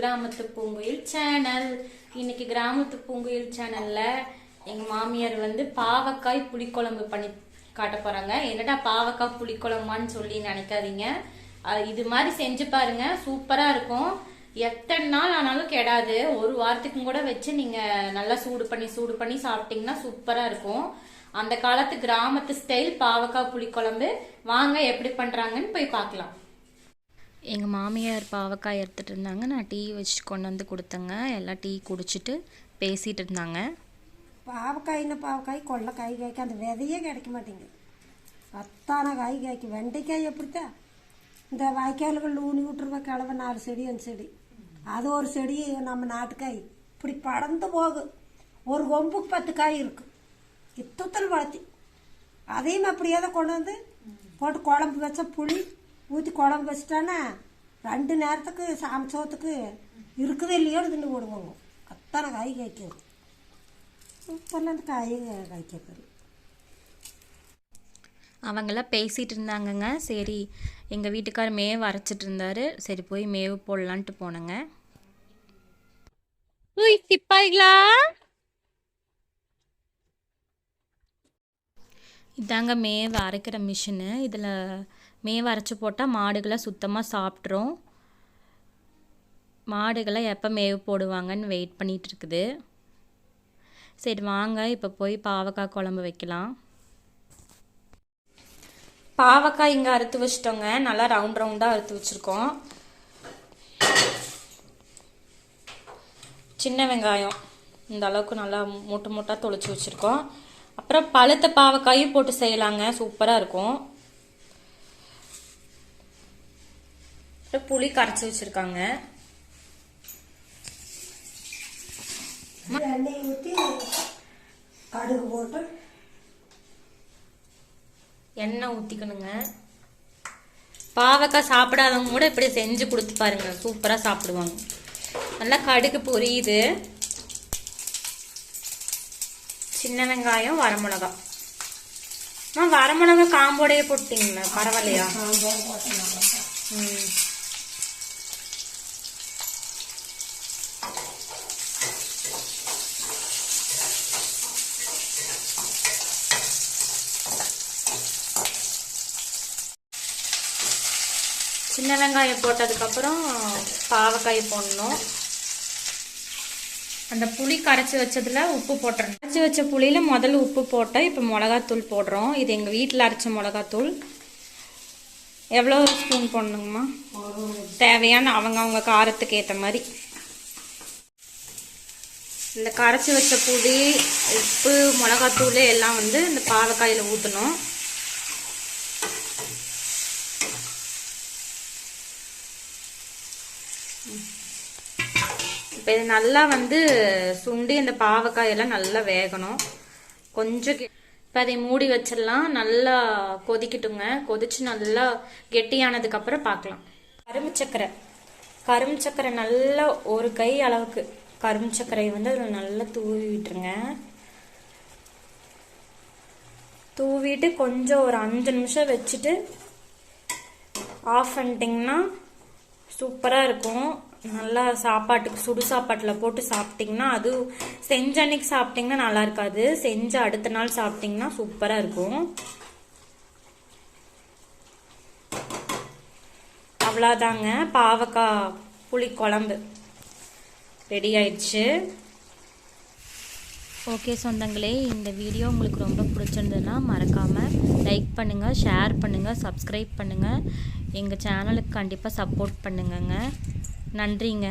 கிராமத்து பூங்குயில் சேனல். இன்னைக்கு கிராமத்து பூங்குயில் சேனல்ல எங்க மாமியார் வந்து பாவக்காய் புளிக்குழம்பு பண்ணி காட்ட போறாங்க. என்னடா பாவக்காய் புளிக்குழம்பான்னு சொல்லி நினைக்காதீங்க. அது இது மாதிரி செஞ்சு பாருங்க. சூப்பரா இருக்கும். எத்தனை நாள் ஆனாலும் கெடாது. ஒரு வாரத்துக்கும் கூட வச்சு நீங்க நல்லா சூடு பண்ணி சூடு பண்ணி சாப்பிட்டீங்கன்னா சூப்பரா இருக்கும். அந்த காலத்து கிராமத்து ஸ்டைல் பாவக்காய் புளிக்குழம்பு. வாங்க எப்படி பண்றாங்கன்னு போய் பார்க்கலாம். எங்கள் மாமியார் பாவக்காய் எடுத்துகிட்டு இருந்தாங்க. நான் டீ வச்சு கொண்டு வந்து கொடுத்தேங்க. எல்லாம் டீ குடிச்சிட்டு பேசிகிட்டு இருந்தாங்க. பாவக்காய்னா பாவக்காய்? கொள்ளைக்காய் காய்க்கு அந்த விதையே கிடைக்க மாட்டேங்குது. பத்தான காய் காய்க்கு. வெண்டைக்காய் எப்படித்தான் இந்த வாய்க்கால்கள் ஊனி விட்டுருவா கிழவ நாலு செடி அஞ்சு செடி. அது ஒரு செடி நம்ம நாட்டுக்காய். இப்படி படர்ந்து போகும் ஒரு கொம்புக்கு பத்து காய் இருக்கு. இத்தத்தில் வளர்த்தி. அதையும் அப்படியே தான் கொண்டு வந்து போட்டு குழம்பு வச்சா புளி ஊற்றி குழம்பு வச்சிட்டானா ரெண்டு நேரத்துக்கு சாமிச்சோத்துக்கு இருக்குது இல்லையோ தின்னு போடுவாங்க. அத்தனை காய் காய்க்கும் இப்போல்லாம் அந்த காய் காய்க்கிறது அவங்களாம் பேசிகிட்டு இருந்தாங்கங்க. சரி எங்கள் வீட்டுக்கார் மேவு அரைச்சிட்டு இருந்தாரு. சரி போய் மேவு போடலான்ட்டு போனேங்க. சிப்பாய்களா? இதாங்க மேவை அரைக்கிற மிஷினு. இதில் மேவை அரைச்சி போட்டால் மாடுகளை சுத்தமாக சாப்பிட்ரும். மாடுகளை எப்போ மேவு போடுவாங்கன்னு வெயிட் பண்ணிகிட்டு இருக்குது சரி வாங்க இப்போ போய் பாவக்காய் குழம்பு வைக்கலாம். பாவக்காய் இங்கே அறுத்து வச்சிட்டோங்க. நல்லா ரவுண்ட் ரவுண்டாக அறுத்து வச்சுருக்கோம். சின்ன வெங்காயம். இந்த அளவுக்கு நல்லா மூட்டை மூட்டாக தொளிச்சு வச்சுருக்கோம். அப்புறம் பழுத்த பாவக்காயும் போட்டு செய்யலாங்க. சூப்பராக இருக்கும். அப்புறம் புளி கரைச்சி வச்சுருக்காங்க. எண்ணெய் ஊற்றி கடுகு போட்டு எண்ணெய் ஊற்றிக்கணுங்க பாவக்காய் சாப்பிடாதவங்க கூட இப்படி செஞ்சு கொடுத்து பாருங்க. சூப்பராக சாப்பிடுவாங்க. நல்லா கடுகு பொரியுது. சின்ன வெங்காயம் வரமிளகா. அம்மா வரமிளகா காம்போடையே போட்டீங்களா? பரவாயில்லையா? ம். சின்ன வெங்காயம் போட்டதுக்கப்புறம் பாவக்காய் போடணும். அந்த புளி கரைச்சி வச்சதுல உப்பு போட்டுறணும். கரைச்சி வச்ச புளியில முதல்ல உப்பு போட்டோம் இப்போ மிளகாத்தூள் போடுறோம். இது எங்கள் வீட்டில் அரைச்ச மிளகாத்தூள். எவ்வளோ ஸ்பூன் போடணுங்கம்மா? தேவையான அவங்க அவங்க காரத்துக்கு ஏற்ற மாதிரி. இந்த கரைச்சி வச்ச புளி உப்பு மிளகாத்தூள் எல்லாம் வந்து இந்த பாவக்காயில் ஊற்றணும் இப்போ இது நல்லா வந்து சுண்டி இந்த பாவக்காயெல்லாம் நல்லா வேகணும். கொஞ்சம் இப்போ அதை மூடி வச்சிடலாம். நல்லா கொதிக்கட்டுங்க. கொதிச்சு நல்லா கெட்டியானதுக்கப்புறம் பார்க்கலாம். கரும்பு சக்கரை. கரும்பு சக்கரை நல்லா ஒரு கை அளவுக்கு. கரும்பு சர்க்கரையை வந்து அதில் நல்லா தூவி விட்டுருங்க. தூவிட்டு கொஞ்சம் ஒரு அஞ்சு நிமிஷம் வச்சுட்டு ஆஃப் பண்ணிட்டிங்கன்னா சூப்பராக இருக்கும். நல்லா சாப்பாட்டுக்கு சுடு சாப்பாட்டில் போட்டு சாப்பிட்டிங்கன்னா அது செஞ்ச அன்னைக்கு சாப்பிட்டிங்கன்னா நல்லா இருக்காது. செஞ்சு அடுத்த நாள் சாப்பிட்டிங்கன்னா சூப்பராக இருக்கும். அவ்வளோதாங்க பாவக்காய் புளி குழம்பு ரெடி ஆயிடுச்சு. ஓகே சொந்தங்களே இந்த வீடியோ உங்களுக்கு ரொம்ப பிடிச்சிருந்ததுன்னா மறக்காமல் லைக் பண்ணுங்கள் ஷேர் பண்ணுங்கள் சப்ஸ்கிரைப் பண்ணுங்கள் எங்கள் சேனலுக்கு கண்டிப்பாக சப்போர்ட் பண்ணுங்கங்க. நன்றிங்க.